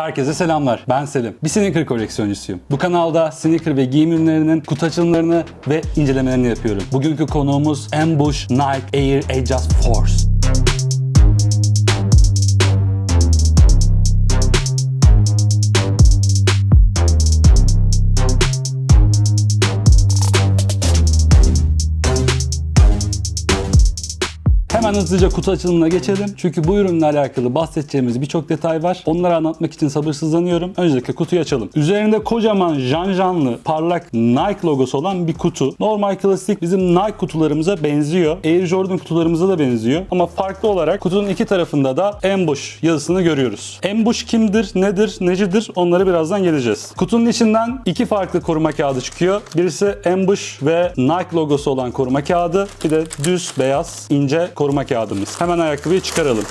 Herkese selamlar. Ben Selim. Bir sneaker koleksiyoncusuyum. Bu kanalda sneaker ve giyim ürünlerinin kutu açılımlarını ve incelemelerini yapıyorum. Bugünkü konuğumuz Ambush Nike Air Adjust Force. Hemen hızlıca kutu açılımına geçelim. Çünkü bu ürünle alakalı bahsedeceğimiz birçok detay var. Onları anlatmak için sabırsızlanıyorum. Öncelikle kutuyu açalım. Üzerinde kocaman janjanlı parlak Nike logosu olan bir kutu. Normal klasik bizim Nike kutularımıza benziyor. Air Jordan kutularımıza da benziyor. Ama farklı olarak kutunun iki tarafında da Ambush yazısını görüyoruz. Ambush kimdir, nedir, necidir onları birazdan geleceğiz. Kutunun içinden iki farklı koruma kağıdı çıkıyor. Birisi Ambush ve Nike logosu olan koruma kağıdı. Bir de düz, beyaz, ince koruma kağıdımız. Hemen ayakkabıyı çıkaralım.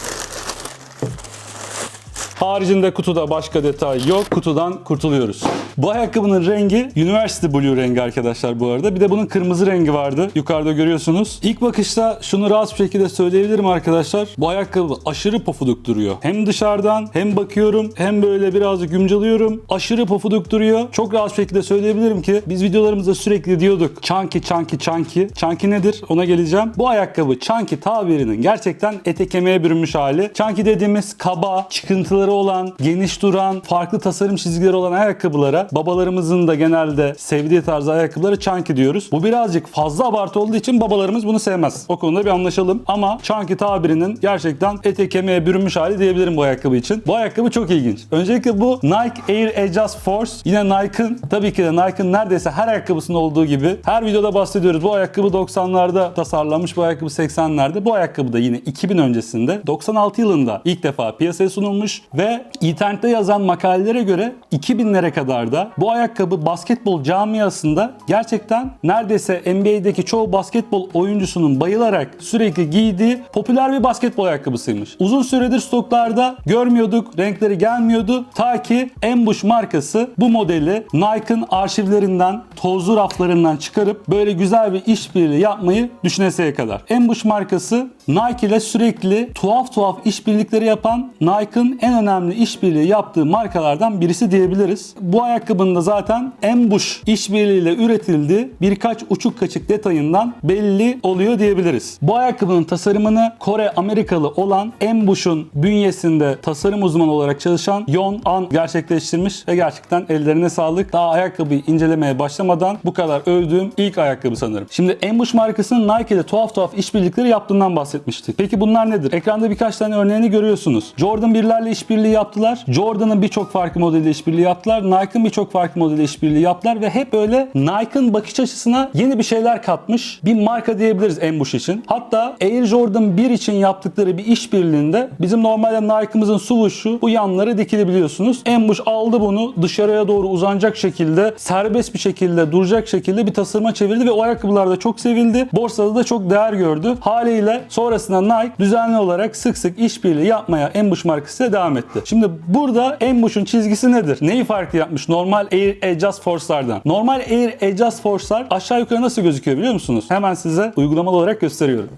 Haricinde kutuda başka detay yok. Kutudan kurtuluyoruz. Bu ayakkabının rengi University Blue rengi arkadaşlar bu arada. Bir de bunun kırmızı rengi vardı. Yukarıda görüyorsunuz. İlk bakışta şunu rahat bir şekilde söyleyebilirim arkadaşlar. Bu ayakkabı aşırı pofuduk duruyor. Hem dışarıdan hem bakıyorum hem böyle birazcık gümcalıyorum. Aşırı pofuduk duruyor. Çok rahat bir şekilde söyleyebilirim ki biz videolarımızda sürekli diyorduk chunky chunky chunky. Chunky nedir? Ona geleceğim. Bu ayakkabı chunky tabirinin gerçekten ete kemiğe bürünmüş hali. Chunky dediğimiz kaba, çıkıntıları olan, geniş duran, farklı tasarım çizgileri olan ayakkabılara babalarımızın da genelde sevdiği tarz ayakkabıları chunky diyoruz. Bu birazcık fazla abartı olduğu için babalarımız bunu sevmez. O konuda bir anlaşalım. Ama chunky tabirinin gerçekten ete kemiğe bürünmüş hali diyebilirim bu ayakkabı için. Bu ayakkabı çok ilginç. Öncelikle bu Nike Air Adjust Force. Yine Nike'ın tabii ki de Nike'ın neredeyse her ayakkabısında olduğu gibi her videoda bahsediyoruz. Bu ayakkabı 90'larda tasarlanmış, bu ayakkabı 80'lerde. Bu ayakkabı da yine 2000 öncesinde 96 yılında ilk defa piyasaya sunulmuş ve internette yazan makalelere göre 2000'lere kadar da bu ayakkabı basketbol camiasında gerçekten neredeyse NBA'deki çoğu basketbol oyuncusunun bayılarak sürekli giydiği popüler bir basketbol ayakkabısıymış. Uzun süredir stoklarda görmüyorduk, renkleri gelmiyordu. Ta ki Ambush markası bu modeli Nike'ın arşivlerinden, tozlu raflarından çıkarıp böyle güzel bir işbirliği yapmayı düşüneseye kadar. Ambush markası Nike ile sürekli tuhaf tuhaf işbirlikleri yapan Nike'ın en önemli işbirliği yaptığı markalardan birisi diyebiliriz. Bu ayakkabının da zaten Ambush işbirliğiyle üretildiği birkaç uçuk kaçık detayından belli oluyor diyebiliriz. Bu ayakkabının tasarımını Kore Amerikalı olan Ambush'un bünyesinde tasarım uzmanı olarak çalışan Yon An gerçekleştirmiş ve gerçekten ellerine sağlık. Daha ayakkabıyı incelemeye başlamadan bu kadar övdüğüm ilk ayakkabı sanırım. Şimdi Ambush markasının Nike ile tuhaf tuhaf işbirlikleri yaptığından bahsetmiştik. Peki bunlar nedir? Ekranda birkaç tane örneğini görüyorsunuz. Jordan 1'lerle işbirliği yaptılar. Jordan'ın birçok farklı modeli işbirliği yaptılar. Nike'ın birçok farklı modeli işbirliği yaptılar ve hep böyle Nike'ın bakış açısına yeni bir şeyler katmış bir marka diyebiliriz Ambush için. Hatta Air Jordan 1 için yaptıkları bir işbirliğinde bizim normalde Nike'ımızın swoosh'u bu yanları dikili biliyorsunuz. Ambush aldı bunu dışarıya doğru uzanacak şekilde serbest bir şekilde duracak şekilde bir tasarıma çevirdi ve o ayakkabılar da çok sevildi. Borsada da çok değer gördü. Haliyle sonrasında Nike düzenli olarak sık sık işbirliği yapmaya Ambush markasıyla devam etti. Şimdi burada Ambush'un çizgisi nedir? Neyi farklı yapmış normal Air Adjust Force'lardan? Normal Air Adjust Force'lar aşağı yukarı nasıl gözüküyor biliyor musunuz? Hemen size uygulamalı olarak gösteriyorum.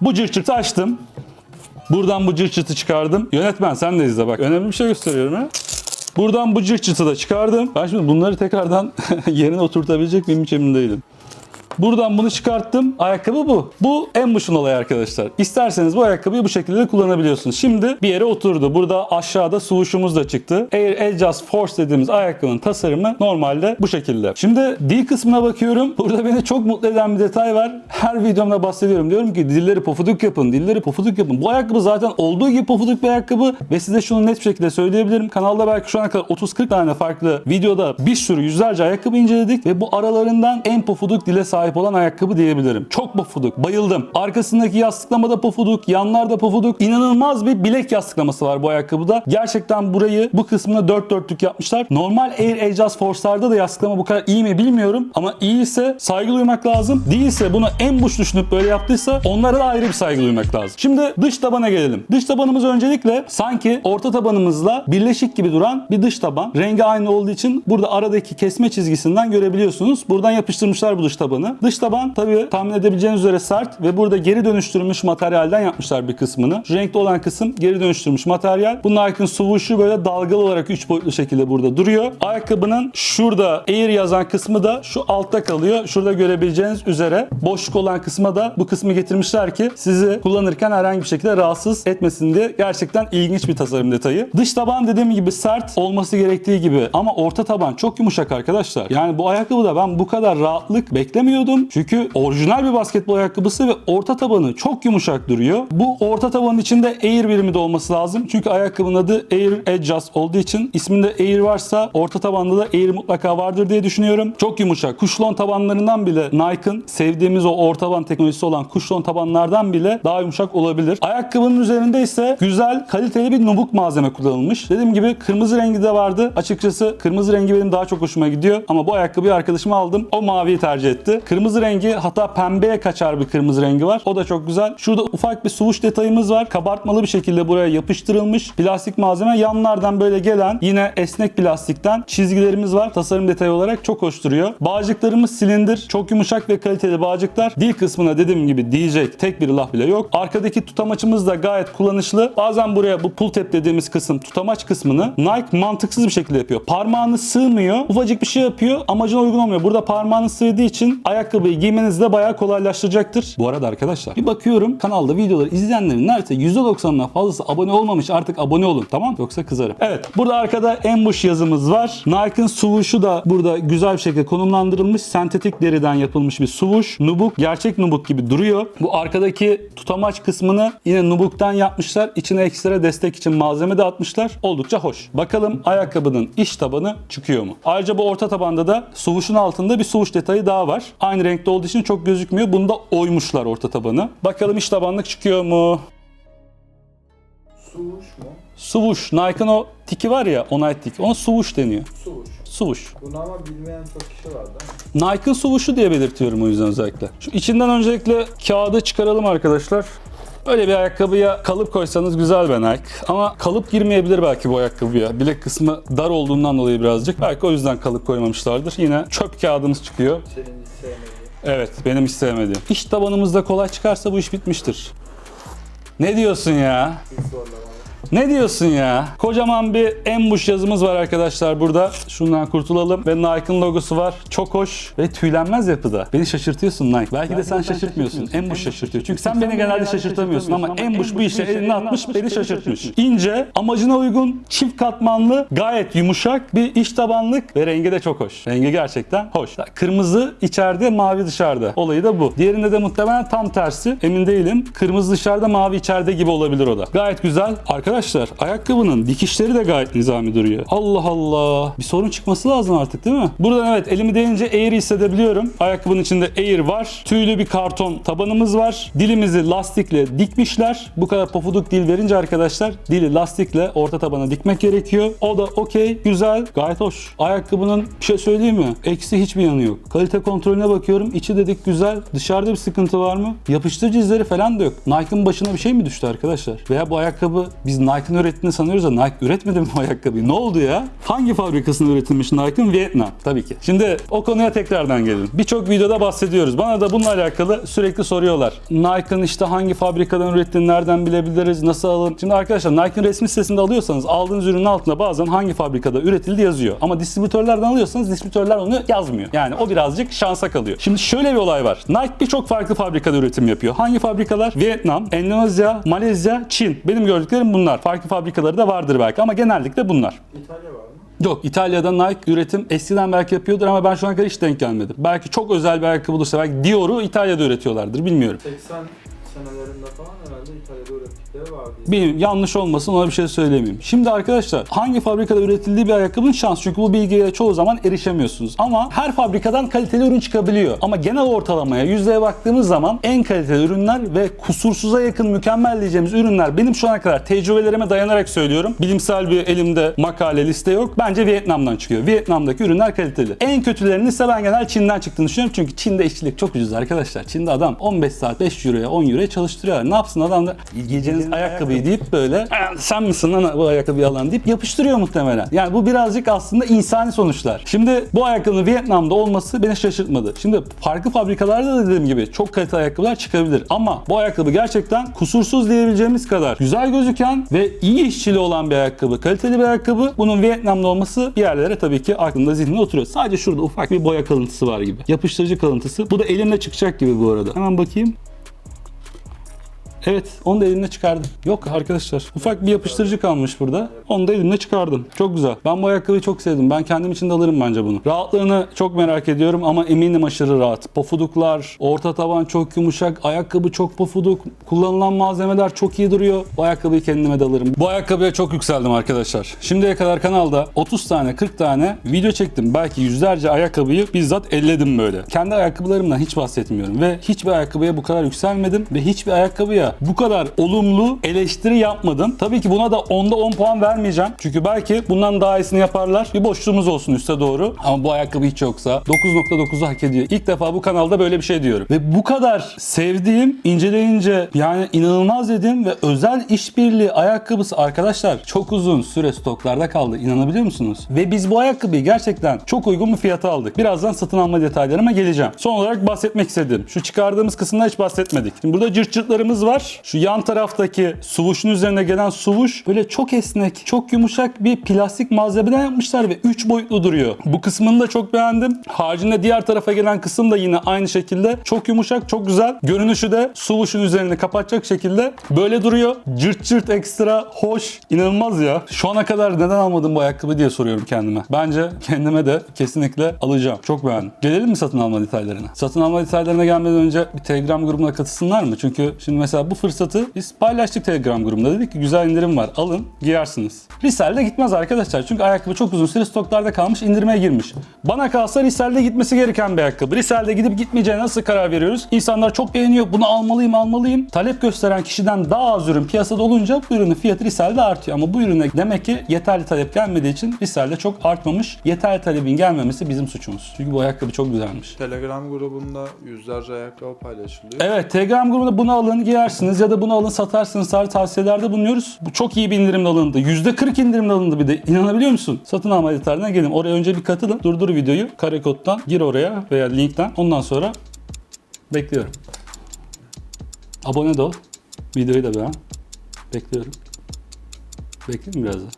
Bu cırt cırtı açtım. Buradan bu cırt cırtı çıkardım. Yönetmen sen de izle bak. Önemli bir şey gösteriyorum ha. Buradan bu cırt cırtı da çıkardım. Ben şimdi bunları tekrardan yerine oturtabilecek miyim hiç. Buradan bunu çıkarttım. Ayakkabı bu. Bu Ambush'un olayı arkadaşlar. İsterseniz bu ayakkabıyı bu şekilde de kullanabiliyorsunuz. Şimdi bir yere oturdu. Burada aşağıda swoosh'umuz da çıktı. Air Adjust Force dediğimiz ayakkabının tasarımı normalde bu şekilde. Şimdi D kısmına bakıyorum. Burada beni çok mutlu eden bir detay var. Her videomda bahsediyorum. Diyorum ki dilleri pofuduk yapın, dilleri pofuduk yapın. Bu ayakkabı zaten olduğu gibi pofuduk bir ayakkabı ve size şunu net bir şekilde söyleyebilirim. Kanalda belki şu ana kadar 30-40 tane farklı videoda bir sürü yüzlerce ayakkabı inceledik ve bu aralarından en pofuduk dile sahip olan ayakkabı diyebilirim. Çok pofuduk. Bayıldım. Arkasındaki yastıklamada pofuduk, yanlarda pofuduk. İnanılmaz bir bilek yastıklaması var bu ayakkabıda. Gerçekten burayı bu kısmına dört dörtlük yapmışlar. Normal Air Adjust Force'larda da yastıklama bu kadar iyi mi bilmiyorum ama iyi ise saygı duymak lazım. Değilse bunu en buş düşünüp böyle yaptıysa onlara da ayrı bir saygı duymak lazım. Şimdi dış tabana gelelim. Dış tabanımız öncelikle sanki orta tabanımızla birleşik gibi duran bir dış taban. Rengi aynı olduğu için burada aradaki kesme çizgisinden görebiliyorsunuz. Buradan yapıştırmışlar bu dış tabanı. Dış taban tabii tahmin edebileceğiniz üzere sert ve burada geri dönüştürülmüş materyalden yapmışlar bir kısmını. Şu renkli olan kısım geri dönüştürülmüş materyal. Bu Nike'ın swoosh'u böyle dalgalı olarak 3 boyutlu şekilde burada duruyor. Ayakkabının şurada Air yazan kısmı da şu altta kalıyor. Şurada görebileceğiniz üzere boşluk olan kısma da bu kısmı getirmişler ki sizi kullanırken herhangi bir şekilde rahatsız etmesin diye. Gerçekten ilginç bir tasarım detayı. Dış taban dediğim gibi sert olması gerektiği gibi ama orta taban çok yumuşak arkadaşlar. Yani bu ayakkabıda ben bu kadar rahatlık beklemiyordum. Çünkü orijinal bir basketbol ayakkabısı ve orta tabanı çok yumuşak duruyor. Bu orta tabanın içinde Air birimi de olması lazım. Çünkü ayakkabının adı Air Adjust olduğu için isminde Air varsa orta tabanda da Air mutlaka vardır diye düşünüyorum. Çok yumuşak. Kuşlon tabanlarından bile Nike'ın sevdiğimiz o orta taban teknolojisi olan kuşlon tabanlardan bile daha yumuşak olabilir. Ayakkabının üzerinde ise güzel, kaliteli bir nubuk malzeme kullanılmış. Dediğim gibi kırmızı rengi de vardı. Açıkçası kırmızı rengi benim daha çok hoşuma gidiyor. Ama bu ayakkabıyı arkadaşıma aldım. O maviyi tercih etti. Kırmızı rengi hatta pembeye kaçar bir kırmızı rengi var. O da çok güzel. Şurada ufak bir swoosh detayımız var. Kabartmalı bir şekilde buraya yapıştırılmış. Plastik malzeme. Yanlardan böyle gelen yine esnek plastikten çizgilerimiz var. Tasarım detayı olarak çok hoş duruyor. Bağcıklarımız silindir. Çok yumuşak ve kaliteli bağcıklar. Dil kısmına dediğim gibi diyecek tek bir laf bile yok. Arkadaki tutamaçımız da gayet kullanışlı. Bazen buraya bu pull tab dediğimiz kısım tutamaç kısmını Nike mantıksız bir şekilde yapıyor. Parmağını sığmıyor. Ufacık bir şey yapıyor. Amacına uygun olmuyor. Burada parmağını sığdığı için ayakkabıyı giymenizi de bayağı kolaylaştıracaktır. Bu arada arkadaşlar bir bakıyorum kanalda videoları izleyenlerin neredeyse %90'dan fazlası abone olmamış. Artık abone olun tamam Yoksa kızarım. Evet burada arkada ambush yazımız var. Nike'ın swoosh'u da burada güzel bir şekilde konumlandırılmış. Sentetik deriden yapılmış bir swoosh. Nubuk gerçek nubuk gibi duruyor. Bu arkadaki tutamaç kısmını yine nubuktan yapmışlar. İçine ekstra destek için malzeme de atmışlar. Oldukça hoş. Bakalım ayakkabının iç tabanı çıkıyor mu? Ayrıca bu orta tabanda da swoosh'un altında bir swoosh detayı daha var. Aynı renkte olduğu için çok gözükmüyor. Bunu da oymuşlar orta tabanı. Bakalım iç tabanlık çıkıyor mu? Suvuş mu? Swoosh. Nike'ın o tiki var ya, o Nike tiki. Ona swoosh deniyor. Suvuş. Swoosh. Bunu ama bilmeyen çok kişi var değil mi? Nike'ın swoosh'u diye belirtiyorum o yüzden özellikle. Şu içinden öncelikle kağıdı çıkaralım arkadaşlar. Böyle bir ayakkabıya kalıp koysanız güzel be Nike. Ama kalıp girmeyebilir belki bu ayakkabıya. Bilek kısmı dar olduğundan dolayı birazcık. Belki o yüzden kalıp koymamışlardır. Yine çöp kağıdımız çıkıyor. Senin. Evet benim hiç sevmediğim. İş tabanımızda kolay çıkarsa bu iş bitmiştir. Ne diyorsun ya? Ne diyorsun ya? Kocaman bir ambush yazımız var arkadaşlar burada. Şundan kurtulalım. Ve Nike'ın logosu var. Çok hoş ve tüylenmez yapıda. Beni şaşırtıyorsun Nike. Belki de sen şaşırtmıyorsun. Ambush şaşırtıyor. Çünkü sen beni genelde şaşırtamıyorsun ama ambush bu işe elini atmış beni şaşırtmış. İnce, amacına uygun, çift katmanlı, gayet yumuşak bir iç tabanlık ve rengi de çok hoş. Rengi gerçekten hoş. Kırmızı içeride, mavi dışarıda. Olayı da bu. Diğerinde de muhtemelen tam tersi. Emin değilim. Kırmızı dışarıda, mavi içeride gibi olabilir o da. Gayet güzel. Arkadaşlar ayakkabının dikişleri de gayet nizami duruyor. Allah Allah. Bir sorun çıkması lazım artık değil mi? Buradan evet elimi değince Air hissedebiliyorum. Ayakkabının içinde Air var. Tüylü bir karton tabanımız var. Dilimizi lastikle dikmişler. Bu kadar pofuduk dil verince arkadaşlar dili lastikle orta tabana dikmek gerekiyor. O da okey, güzel, gayet hoş. Ayakkabının bir şey söyleyeyim mi? Eksi hiçbir yanı yok. Kalite kontrolüne bakıyorum. İçi dedik güzel. Dışarıda bir sıkıntı var mı? Yapıştırıcı izleri falan da yok. Nike'ın başına bir şey mi düştü arkadaşlar? Veya bu ayakkabı biz Nike'ın ürettiğini sanıyoruz da Nike üretmedi mi bu ayakkabıyı? Ne oldu ya? Hangi fabrikasında üretilmiş Nike'ın? Vietnam tabii ki. Şimdi o konuya tekrardan gelelim. Birçok videoda bahsediyoruz. Bana da bununla alakalı sürekli soruyorlar. Nike'ın işte hangi fabrikadan ürettiğini nereden bilebiliriz? Nasıl alın? Şimdi arkadaşlar Nike'ın resmi sitesinde alıyorsanız aldığınız ürünün altında bazen hangi fabrikada üretildi yazıyor. Ama distribütörlerden alıyorsanız distribütörler onu yazmıyor. Yani o birazcık şansa kalıyor. Şimdi şöyle bir olay var. Nike birçok farklı fabrikada üretim yapıyor. Hangi fabrikalar? Vietnam, Endonezya, Malezya, Çin. Benim gördüklerim bunlar. Farklı fabrikaları da vardır belki ama genellikle bunlar. İtalya var mı? Yok İtalya'da Nike üretim eskiden belki yapıyordur ama ben şu ana kadar hiç denk gelmedim. Belki çok özel bir ayakkabı olursa belki Dior'u İtalya'da üretiyorlardır bilmiyorum. 80 senelerinde falan herhalde İtalya'da ürettikleri var diye. Bilmiyorum yanlış olmasın ona bir şey söylemeyeyim. Şimdi arkadaşlar hangi fabrikada üretildiği bir ayakkabının şans çünkü bu bilgiye çoğu zaman erişemiyorsunuz. Ama her fabrikadan kaliteli ürün çıkabiliyor. Ama genel ortalamaya yüzdeye baktığımız zaman en kaliteli ürünler ve kusursuza yakın mükemmel diyeceğimiz ürünler benim şu ana kadar tecrübelerime dayanarak söylüyorum. Bilimsel bir elimde makale liste yok. Bence Vietnam'dan çıkıyor. Vietnam'daki ürünler kaliteli. En kötülerinin ise ben genel Çin'den çıktığını düşünüyorum. Çünkü Çin'de işçilik çok ucuz arkadaşlar. Çin'de adam 15 saat 5 euroya 10 euroya çalıştırıyor. Ne yapsın adam da giyeceğiniz herkes ayakkabıyı deyip böyle "Aa, sen misin lan bu ayakkabıyı alan deyip yapıştırıyor muhtemelen. Yani bu birazcık aslında insani sonuçlar. Şimdi bu ayakkabının Vietnam'da olması beni şaşırtmadı. Şimdi farklı fabrikalarda da dediğim gibi çok kaliteli ayakkabılar çıkabilir. Ama bu ayakkabı gerçekten kusursuz diyebileceğimiz kadar güzel gözüken ve iyi işçiliği olan bir ayakkabı. Kaliteli bir ayakkabı. Bunun Vietnam'da olması bir yerlere tabii ki aklında zihninde oturuyor. Sadece şurada ufak bir boya kalıntısı var gibi. Yapıştırıcı kalıntısı. Bu da elimle çıkacak gibi bu arada. Hemen bakayım. Evet, onu da elimle çıkardım. Yok arkadaşlar, ufak bir yapıştırıcı kalmış burada. Onu da elimle çıkardım. Çok güzel. Ben bu ayakkabıyı çok sevdim. Ben kendim için de alırım bence bunu. Rahatlığını çok merak ediyorum ama eminim aşırı rahat. Pofuduklar, orta taban çok yumuşak, ayakkabı çok pofuduk, kullanılan malzemeler çok iyi duruyor. Bu ayakkabıyı kendime de alırım. Bu ayakkabıya çok yükseldim arkadaşlar. Şimdiye kadar kanalda 30 tane, 40 tane video çektim. Belki yüzlerce ayakkabıyı bizzat elledim böyle. Kendi ayakkabılarımdan hiç bahsetmiyorum ve hiçbir ayakkabıya bu kadar yükselmedim ve hiçbir ayakkabıya bu kadar olumlu eleştiri yapmadım. Tabii ki buna da 10'da 10 puan vermeyeceğim. Çünkü belki bundan daha iyisini yaparlar. Bir boşluğumuz olsun üste doğru. Ama bu ayakkabı hiç yoksa 9.9'u hak ediyor. İlk defa bu kanalda böyle bir şey diyorum. Ve bu kadar sevdiğim, inceleyince yani inanılmaz dediğim ve özel işbirliği ayakkabısı arkadaşlar çok uzun süre stoklarda kaldı. İnanabiliyor musunuz? Ve biz bu ayakkabıyı gerçekten çok uygun bir fiyata aldık. Birazdan satın alma detaylarıma geleceğim. Son olarak bahsetmek istedim. Şu çıkardığımız kısımda hiç bahsetmedik. Şimdi burada cırt cırtlarımız var. Şu yan taraftaki suvuşun üzerine gelen suvuş böyle çok esnek, çok yumuşak bir plastik malzemeden yapmışlar ve 3 boyutlu duruyor. Bu kısmını da çok beğendim. Haricinde diğer tarafa gelen kısım da yine aynı şekilde çok yumuşak, çok güzel. Görünüşü de suvuşun üzerini kapatacak şekilde böyle duruyor. Cırt cırt ekstra hoş, inanılmaz ya. Şu ana kadar neden almadım bu ayakkabı diye soruyorum kendime. Bence kendime de kesinlikle alacağım. Çok beğendim. Gelelim mi satın alma detaylarına? Satın alma detaylarına gelmeden önce bir Telegram grubuna katılsınlar mı? Çünkü şimdi mesela bu fırsatı biz paylaştık Telegram grubunda. Dedik ki güzel indirim var. Alın, giyersiniz. Risel'de gitmez arkadaşlar. Çünkü ayakkabı çok uzun süre stoklarda kalmış, indirmeye girmiş. Bana kalsa Risel'de gitmesi gereken bir ayakkabı. Risel'de gidip gitmeyeceğine nasıl karar veriyoruz? İnsanlar çok beğeniyor. Bunu almalıyım, almalıyım. Talep gösteren kişiden daha az ürün piyasada olunca bu ürünün fiyatı Risel'de artıyor. Ama bu ürüne demek ki yeterli talep gelmediği için Risel'de çok artmamış. Yeterli talebin gelmemesi bizim suçumuz. Çünkü bu ayakkabı çok güzelmiş. Telegram grubunda yüzlerce ayakkabı paylaşılıyor. Evet Telegram grubunda bunu alın giyersiniz ya da bunu alın satarsınız sadece tavsiyelerde bulunuyoruz. Bu çok iyi bir indirimle alındı. %40 indirimle alındı bir de. İnanabiliyor musun? Satın alma detaylarına gelin. Oraya önce bir katılın. Durdur videoyu. Kare koddan gir oraya veya linkten. Ondan sonra bekliyorum. Abone de ol. Videoyu da beğen. Bekliyorum. Bekleyeyim mi biraz da?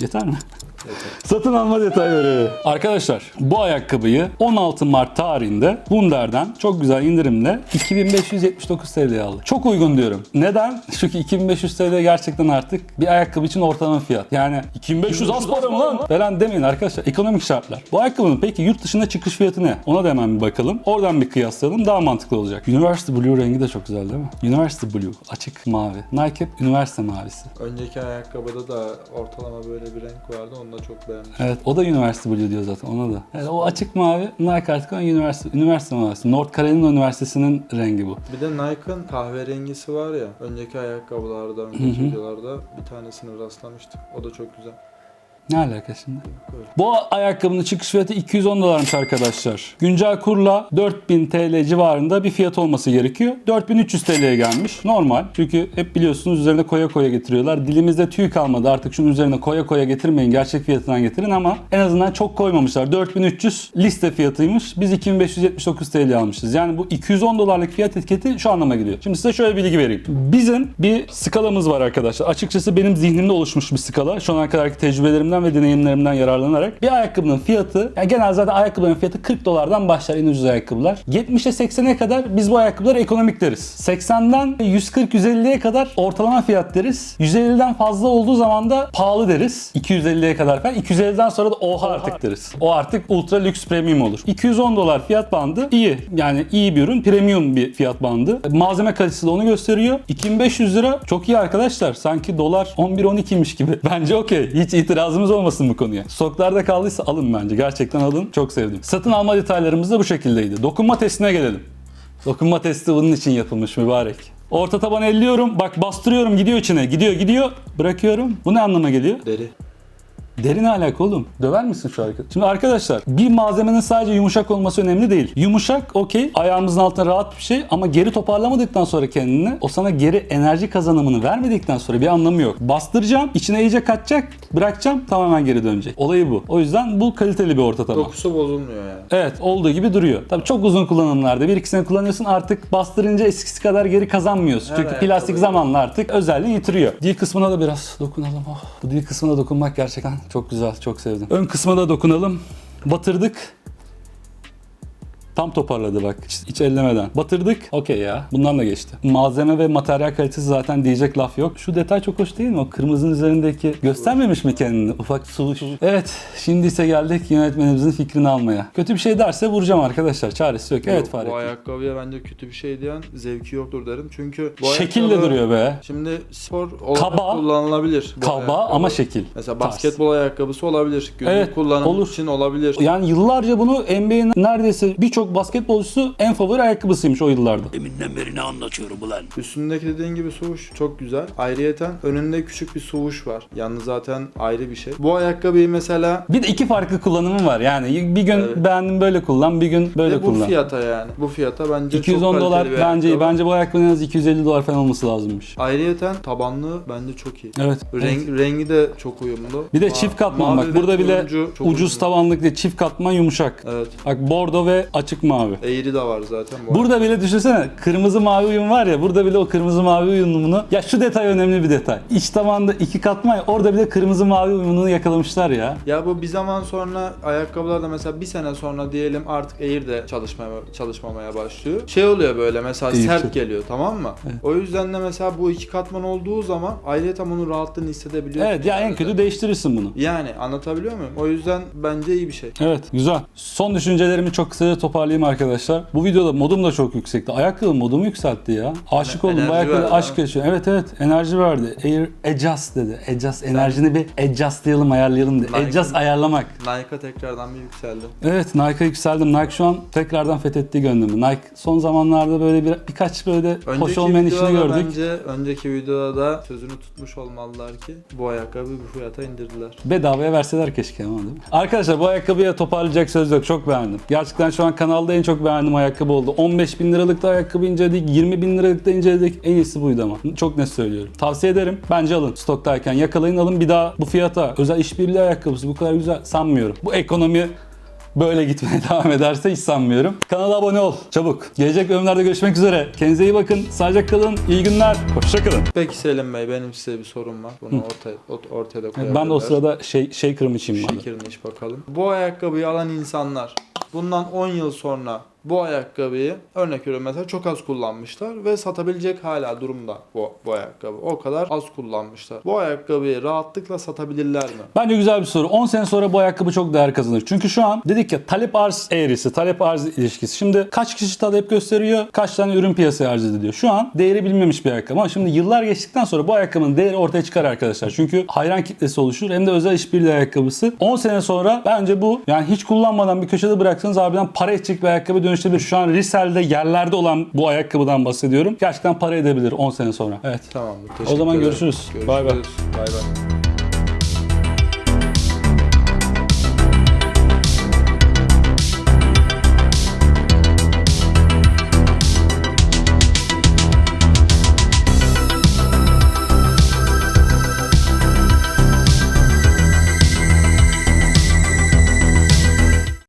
Yeter mi? Satın alma detayları. Arkadaşlar bu ayakkabıyı 16 Mart tarihinde Wunder'den çok güzel indirimle 2579 TL'ye aldık. Çok uygun diyorum. Neden? Çünkü 2500 TL gerçekten artık bir ayakkabı için ortalama fiyat. Yani 2500 az para mı lan? Falan demeyin arkadaşlar. Ekonomik şartlar. Bu ayakkabının peki yurt dışında çıkış fiyatı ne? Ona da hemen bir bakalım. Oradan bir kıyaslayalım. Daha mantıklı olacak. University Blue rengi de çok güzel değil mi? University Blue. Açık mavi. Nike hep üniversite mavisi. Önceki ayakkabıda da ortalama böyle bir renk vardı. Onu da çok beğendim. Evet o da University Blue diyor zaten ona da. Evet, o açık mavi Nike artık o üniversite, üniversite mavisi. North Carolina Üniversitesi'nin rengi bu. Bir de Nike'ın kahverengisi var ya. Önceki ayakkabılarda, önceki videolarda bir tanesine rastlamıştık. O da çok güzel. Ne alaka şimdi? Bu ayakkabının çıkış fiyatı 210 dolarmış arkadaşlar. Güncel kurla 4000 TL civarında bir fiyat olması gerekiyor. 4300 TL'ye gelmiş. Normal. Çünkü hep biliyorsunuz üzerine koya koya getiriyorlar. Dilimizde tüy kalmadı. Artık şunun üzerine koya koya getirmeyin. Gerçek fiyatından getirin ama en azından çok koymamışlar. 4300 liste fiyatıymış. Biz 2579 TL almışız. Yani bu 210 dolarlık fiyat etiketi şu anlama geliyor. Şimdi size şöyle bilgi vereyim. Bizim bir skalamız var arkadaşlar. Açıkçası benim zihnimde oluşmuş bir skala. Şu ana kadarki tecrübelerimden ve deneyimlerimden yararlanarak bir ayakkabının fiyatı, yani genel zaten ayakkabının fiyatı 40 dolardan başlar en ucuz ayakkabılar. 70'e 80'e kadar biz bu ayakkabıları ekonomik deriz. 80'den 140-150'ye kadar ortalama fiyat deriz. 150'den fazla olduğu zaman da pahalı deriz. 250'ye kadar falan. 250'den sonra da oha artık deriz. O artık ultra lüks premium olur. 210 dolar fiyat bandı iyi. Yani iyi bir ürün. Premium bir fiyat bandı. Malzeme kalitesi de onu gösteriyor. 2500 lira çok iyi arkadaşlar. Sanki dolar 11-12'ymiş gibi. Bence okey. Hiç itirazımız olmasın bu konuya. Stoklarda kaldıysa alın bence. Gerçekten alın. Çok sevdim. Satın alma detaylarımız da bu şekildeydi. Dokunma testine gelelim. Dokunma testi bunun için yapılmış mübarek. Orta taban elliyorum. Bak bastırıyorum gidiyor içine. Gidiyor gidiyor. Bırakıyorum. Bu ne anlama geliyor? Deri. Deri ne alaka oğlum? Döver misin şu arkadaş? Şimdi arkadaşlar bir malzemenin sadece yumuşak olması önemli değil. Yumuşak okey ayağımızın altında rahat bir şey ama geri toparlamadıktan sonra kendini o sana geri enerji kazanımını vermedikten sonra bir anlamı yok. Bastıracağım içine iyice kaçacak bırakacağım tamamen geri dönecek. Olayı bu. O yüzden bu kaliteli bir orta taban. Dokusu bozulmuyor yani. Evet olduğu gibi duruyor. Tabii çok uzun kullanımlarda bir iki sene kullanıyorsun artık bastırınca eskisi kadar geri kazanmıyorsun. Her Çünkü plastik zamanla artık özelliğini yitiriyor. Dil kısmına da biraz dokunalım. Oh, bu dil kısmına dokunmak gerçekten çok güzel, çok sevdim. Ön kısma da dokunalım. Batırdık. Tam toparladı bak hiç, hiç ellemeden. Batırdık. Okey ya. Bundan da geçti. Malzeme ve materyal kalitesi zaten diyecek laf yok. Şu detay çok hoş değil mi? O kırmızının üzerindeki göstermemiş mi kendini? Ufak suluş. Evet. Şimdi ise geldik yönetmenimizin fikrini almaya. Kötü bir şey derse vuracağım arkadaşlar. Çaresi yok. Evet Fahrettin. Bu ayakkabıya bence kötü bir şey diyen zevki yoktur derim. Çünkü bu Şekille ayakkabı- duruyor be. Şimdi spor olarak Kaba. kullanılabilir. Kaba ayakkabı. ama şekil. Mesela basketbol ayakkabısı olabilir. Günlük Evet, kullanım olur. için olabilir. Yani yıllarca bunu NBA'nin neredeyse birçok basketbolcusu en favori ayakkabısıymış o yıllarda. Deminden beri ne anlatıyorum ulan? Üstündeki dediğin gibi suvuş çok güzel. Ayrıyeten önünde küçük bir suvuş var. Yalnız zaten ayrı bir şey. Bu ayakkabıyı mesela Bir de iki farklı kullanımı var. Yani bir gün Evet. beğendim böyle kullan, bir gün böyle ve bu kullan. fiyata yani. Bu fiyata bence 210 çok dolar bir bence iyi. ayakkabı. Bence bu ayakkabının en az 250 dolar falan olması lazımmış. Ayrıyeten tabanlığı bence çok iyi. Evet. Renk, Rengi de çok uyumlu. Bir de Ma- çift katman bak. Burada bile ucuz uyumlu. tabanlık değil. Çift katman yumuşak. Evet. Bak bordo ve açık mavi. Eğri de var zaten. Bu Burada bile düşünsene kırmızı mavi uyum var ya burada bile o kırmızı mavi uyumunu ya şu detay önemli bir detay. İç tabanda iki katman ya, orada bile kırmızı mavi uyumunu yakalamışlar ya. Ya bu bir zaman sonra ayakkabılarda mesela bir sene sonra diyelim artık Air de çalışmaya çalışmamaya başlıyor. Şey oluyor böyle mesela Air sert geliyor tamam mı? O yüzden de mesela bu iki katman olduğu zaman ayrıca onun rahatlığını hissedebiliyorsun. Evet ya en kötü değiştirirsin bunu. Yani anlatabiliyor muyum? O yüzden bence iyi bir şey. Evet güzel. Son düşüncelerimi çok kısaca toparlayayım arkadaşlar. Bu videoda modum da çok yüksekti. Ayakkabı modumu yükseltti ya. Aşık oldum. Bu ayakkabı aşk yaşıyor. Evet evet enerji verdi. Air adjust dedi. Adjust enerjini bir adjustlayalım ayarlayalım dedi. Nike'ın- Adjust ayarlamak. Nike'a tekrardan bir yükseldi. Evet Nike'a yükseldim. Nike şu an tekrardan fethetti gönlümü. Nike son zamanlarda böyle bir birkaç böyle hoş olmayan işini videoda gördük. bence önceki videoda da sözünü tutmuş olmalılar ki bu ayakkabı bu fiyata indirdiler. Bedavaya verseler keşke ama değil mi? Arkadaşlar bu ayakkabıya toparlayacak söz yok. Çok beğendim. Gerçekten şu an kanalda en çok beğendiğim ayakkabı oldu. 15 bin liralık da ayakkabı inceledik. 20 bin liralık da inceledik. En iyisi buydu ama. Çok net söylüyorum. Tavsiye ederim. Bence alın. Stoktayken yakalayın alın. Bir daha bu fiyata özel işbirliği ayakkabısı bu kadar güzel sanmıyorum. Bu ekonomi böyle gitmeye devam ederse hiç sanmıyorum. Kanala abone ol. Çabuk. Gelecek bölümlerde görüşmek üzere. Kendinize iyi bakın. Sağlıcakla kalın. İyi günler. Hoşçakalın. Peki Selim Bey benim size bir sorum var. Bunu ortaya, ort- ortaya da koyabilirler. Ben de o sırada şey shaker'ımı içeyim. bari. Şekerini iç bakalım. Bu ayakkabıyı alan insanlar bundan 10 yıl sonra bu ayakkabıyı örnek veriyorum mesela çok az kullanmışlar ve satabilecek hala durumda bu, bu ayakkabı. O kadar az kullanmışlar. Bu ayakkabıyı rahatlıkla satabilirler mi? Bence güzel bir soru. 10 sene sonra bu ayakkabı çok değer kazanır. Çünkü şu an dedik ya talep arz eğrisi, talep arz ilişkisi. Şimdi kaç kişi talep gösteriyor, kaç tane ürün piyasaya arz ediliyor. Şu an değeri bilinmemiş bir ayakkabı ama şimdi yıllar geçtikten sonra bu ayakkabının değeri ortaya çıkar arkadaşlar. Çünkü hayran kitlesi oluşur hem de özel işbirliği ayakkabısı. 10 sene sonra bence bu yani hiç kullanmadan bir köşede bıraksanız harbiden para edecek bir ayakkabı dönüşebilir. Şu an resell'de yerlerde olan bu ayakkabıdan bahsediyorum. Gerçekten para edebilir 10 sene sonra. Evet. Tamamdır. O zaman ederim. görüşürüz. Bay bay. Bay bay.